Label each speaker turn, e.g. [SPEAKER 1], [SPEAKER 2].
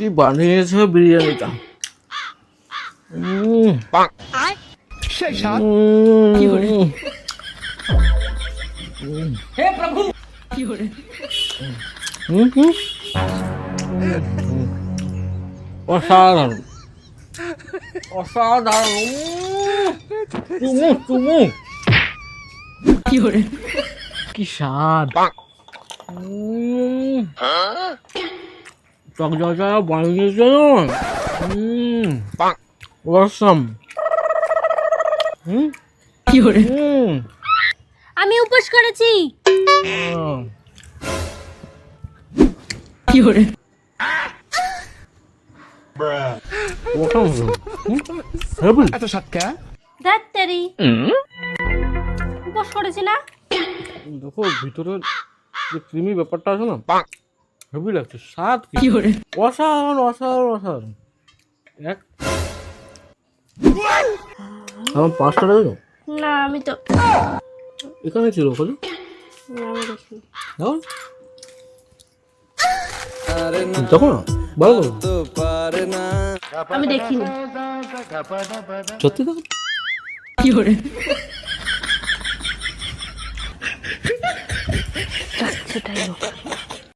[SPEAKER 1] কি বানিয়েছে বিরিয়ানিটা?
[SPEAKER 2] হে প্রভু।
[SPEAKER 1] হুম। অসাধারণ। অসাধারণ। চুমু চুমু কি স্বাদ। না উম, awesome. হুম হুম
[SPEAKER 3] আমি উপোস করেছি
[SPEAKER 2] কে
[SPEAKER 3] ডাক্তারি উপোস
[SPEAKER 1] দেখো ভিতরে ক্রিমি ব্যাপারটা আছে না হেভি লাগছে স্বাদ কি? অসাধারণ অসাধারণ অসাধারণ। এক। আমার পাঁচটা দেখো
[SPEAKER 3] না আমি তো
[SPEAKER 1] এখানে ছিল
[SPEAKER 3] দেখিনি।
[SPEAKER 1] দেখো না ভালো
[SPEAKER 3] আমি দেখিনি।
[SPEAKER 1] সত্যি দেখো।
[SPEAKER 3] সেটাই হোক।